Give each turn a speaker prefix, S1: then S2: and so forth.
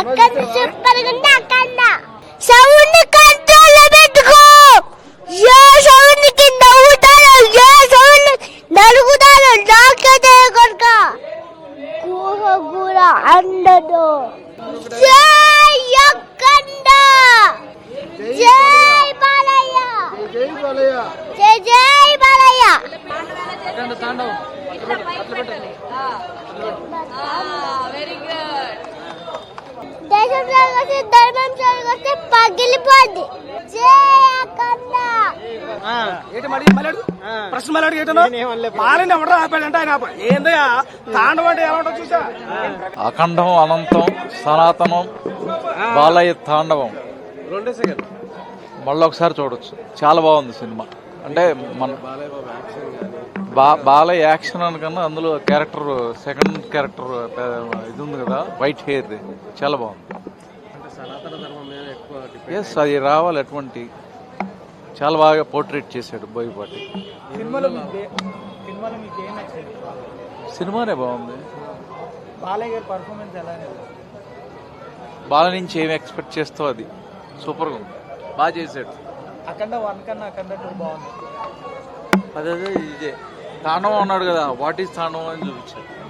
S1: అక్కడ సూపర్ ఉంది అక్కడ సౌండ్ కంట్రోల్ పెట్టుకో. ఏ సౌండ్కి నవ్వుతారో ఏ సౌండ్ నలుగుతారో నాకే కొడుక కూహ కూర అందదు. జై అఖండ. జై బాలయ్య.
S2: జై బాలయ్య.
S1: జై జై బాలయ్య దేశం వస్తే పగిలిపోద్ది.
S3: ప్రశ్న మళ్ళీ ఎవడో ఆపాడంటే ఆయన ఆపా ఏందయ్యా? తాండవం అంటే ఎలా ఉంటుంది చూసా?
S4: అఖండం అనంతం సనాతనం బాలయ్య తాండవం.
S3: రెండే సెకండ్
S4: మళ్ళీ ఒకసారి చూడొచ్చు. చాలా బాగుంది సినిమా. అంటే మన బా బాలయ్య యాక్షన్ అనకన్నా అందులో క్యారెక్టర్ సెకండ్ క్యారెక్టర్ ఇది ఉంది కదా వైట్ హెయిర్. చాలా బాగుంది. ఎస్ అది రావాలి అటువంటి. చాలా బాగా పోర్ట్రేట్ చేశాడు బోయపాటి సినిమానే బాగుంది. బాల నుంచి ఏమి ఎక్స్పెక్ట్ చేస్తావు అది? సూపర్గా ఉంది. బాగా చేశాడు.
S3: అఖండ వన్ కన్నా అఖండ టూ బాగుంది.
S4: అదే అదే ఇదే. తాండవం అన్నాడు కదా వాట్ ఈస్ తాండవం అని చూపించారు